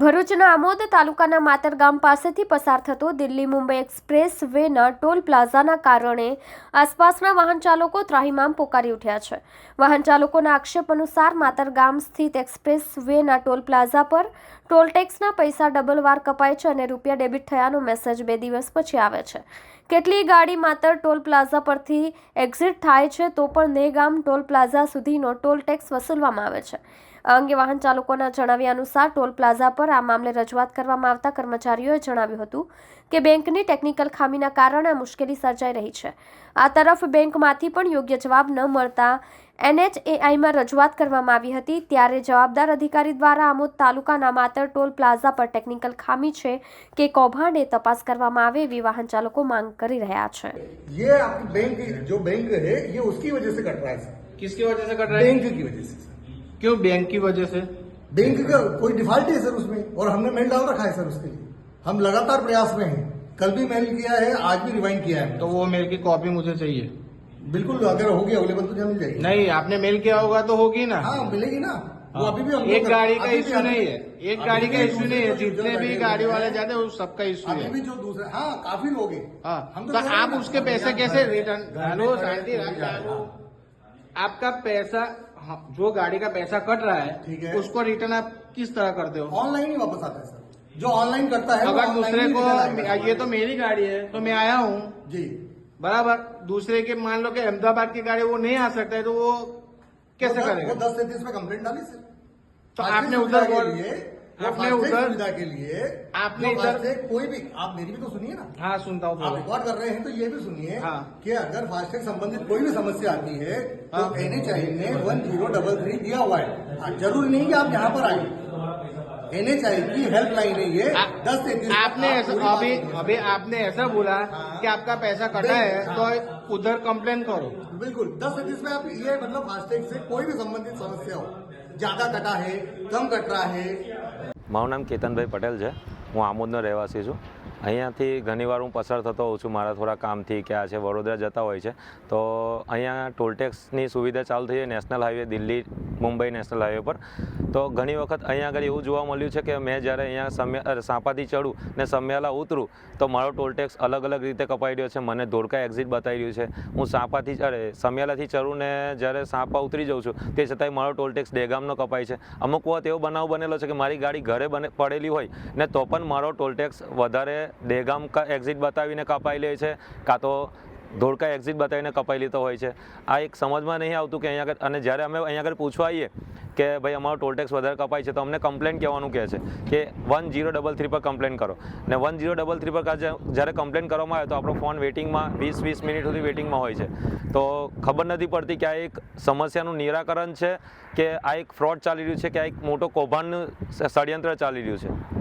ભરૂચના આમોદ તાલુકાના માતર ગામ પાસેથી પસાર થતો દિલ્હી મુંબઈ એક્સપ્રેસ વેના ટોલ પ્લાઝાના કારણે આસપાસના વાહન ચાલકો ત્રાહિમામ પોકારી ઉઠ્યા છે. વાહન ચાલકોના આક્ષેપ અનુસાર માતર ગામ સ્થિત એક્સપ્રેસ વેના ટોલ પ્લાઝા પર ટોલ ટેક્સના પૈસા ડબલ વાર કપાય છે અને રૂપિયા ડેબિટ થયાનો મેસેજ બે દિવસ પછી આવે છે. કેટલી ગાડી માત્ર ટોલ પ્લાઝા પરથી એક્ઝિટ થાય છે, તો પણ નેગામ ટોલ પ્લાઝા સુધીનો ટોલ ટેક્સ વસૂલવામાં આવે છે. આ અંગે વાહન ચાલકોના જણાવ્યા અનુસાર, ટોલ પ્લાઝા પર આ મામલે રજૂઆત કરવામાં આવતા કર્મચારીઓએ જણાવ્યું હતું કે બેંકની ટેકનિકલ ખામીના કારણે મુશ્કેલી સર્જાઈ રહી છે. આ તરફ બેંકમાંથી પણ યોગ્ય જવાબ ન મળતા એનએચએઆઈમાં રજૂઆત કરવામાં આવી હતી ત્યારે જવાબદાર અધિકારી દ્વારા આમોદ તાલુકાના માતર ટોલ પ્લાઝા પર ટેકનિકલ ખામી છે કે કૌભાંડે તપાસ કરવામાં આવે એવી વાહન ચાલકો માંગ કરી રહ્યા છે ये आपकी बैंक जो बैंक है ये उसकी वजह से कट रहा है सर किसकी वजह से कट रहा है बैंक की वजह से सर क्यों बैंक की वजह से बैंक का कोई डिफॉल्ट है सर उसमें और हमने मेल डाल रखा है सर उसके लिए हम लगातार प्रयास में हैं कल भी मेल किया है आज भी रिवाइंड किया है तो वो मेल की कॉपी मुझे चाहिए बिल्कुल अगर होगी अवेलेबल तो क्या मिल जाएगी? नहीं आपने मेल किया होगा तो होगी ना। हाँ मिलेगी ना। वो हाँ। अभी भी हम एक गाड़ी का इश्यू नहीं है। एक गाड़ी का इश्यू नहीं है। जितने भी गाड़ी वाले जाते हैं उस सबका इश्यू है। भी जो दूसरे हाँ काफ़ी लोग हैं। हाँ। तो हैं आप उसके पैसे कैसे रिटर्न हेलो शांति। आपका पैसा हाँ, जो गाड़ी का पैसा कट रहा है ठीक है। है। उसको रिटर्न आप किस तरह करते हो? ऑनलाइन ही वापस आता है सर। जो ऑनलाइन करता है अगर दूसरे को ये तो मेरी गाड़ी है तो मैं आया हूँ। जी। बराबर। दूसरे के मान लो कि अहमदाबाद की गाड़ी वो नहीं आ सकता है तो वो कैसे करेगा? वो दस तैतीस में कंप्लेंट डाली सर। तो आपने उधर के लिए आपने उधर- के लिए आपने इधर- कोई भी आप मेरी भी तो सुनिए ना। हाँ सुनता हूँ आप रिकॉर्ड कर रहे हैं तो ये भी सुनिए हाँ। कि अगर फास्टैग संबंधित कोई भी समस्या आती है तो हाँ। एनएचआई ने वन ज़ीरो डबल थ्री दिया हुआ है। हाँ, ज़रूरी नहीं कि आप यहाँ पर आए एनएचआई की हेल्पलाइन है ये आ- दस तैतीस आपने आप ऐसा पूरी अभी बात सुनिए। अभी आपने ऐसा बोला हाँ। कि आपका पैसा कटा है हाँ। तो उधर कंप्लेन करो बिल्कुल दस तैतीस में आप ये मतलब फास्टैग से कोई भी संबंधित समस्या हो ज्यादा कटा है कम कट रहा है મારું નામ કેતનભાઈ પટેલ છે હું આમોદનો રહેવાસી છું અહીંયાથી ઘણીવાર હું પસાર થતો હોઉં છું. મારા થોડા કામથી કે આ છે, વડોદરા જતા હોય છે. તો અહીંયા ટોલટેક્સની સુવિધા ચાલુ થઈ છે national highway, Delhi, Mumbai national highway પર. તો ઘણી વખત અહીંયા આગળ એવું જોવા મળ્યું છે કે મેં જ્યારે અહીંયા સમ્યા સાંપાથી ચડું ને સમ્યાલા ઉતરું, તો મારો ટોલટેક્સ અલગ અલગ રીતે કપાઈ રહ્યો છે. મને ધોળકા એક્ઝિટ બતાવી રહ્યું છે. હું સાંપાથી અરે, સમ્યાલાથી ચડું ને જ્યારે સાપા ઉતરી જાઉં છું, તે છતાંય મારો ટોલટેક્સ દેગામનો કપાય છે. અમુક વખત એવો બનાવ બનેલો છે કે મારી ગાડી ઘરે બને, પડેલી હોય ને તો પણ મારો ટોલટેક્સ વધારે દેગામ એક્ઝિટ બતાવીને કપાઈ લે છે, કાં તો ધોળકા એક્ઝિટ બતાવીને કપાઈ લેતો હોય છે. આ એક સમજમાં નહીં આવતું કે અહીંયા આગળ અને જ્યારે અમે અહીંયા આગળ પૂછવા આવીએ કે ભાઈ અમારો ટોલટેક્સ વધારે કપાય છે, તો અમને કમ્પ્લેન કહેવાનું કહે છે કે વન જીરો ડબલ થ્રી પર કમ્પ્લેન કરો. ને વન જીરો ડબલ થ્રી પર જ્યારે કમ્પ્લેન કરવામાં આવે તો આપણો ફોન વેટિંગમાં વીસ વીસ મિનિટ સુધી વેટિંગમાં હોય છે. તો ખબર નથી પડતી કે આ એક સમસ્યાનું નિરાકરણ છે કે આ એક ફ્રોડ ચાલી રહ્યું છે, કે આ એક મોટો કૌભાંડનું ષડયંત્ર ચાલી રહ્યું છે.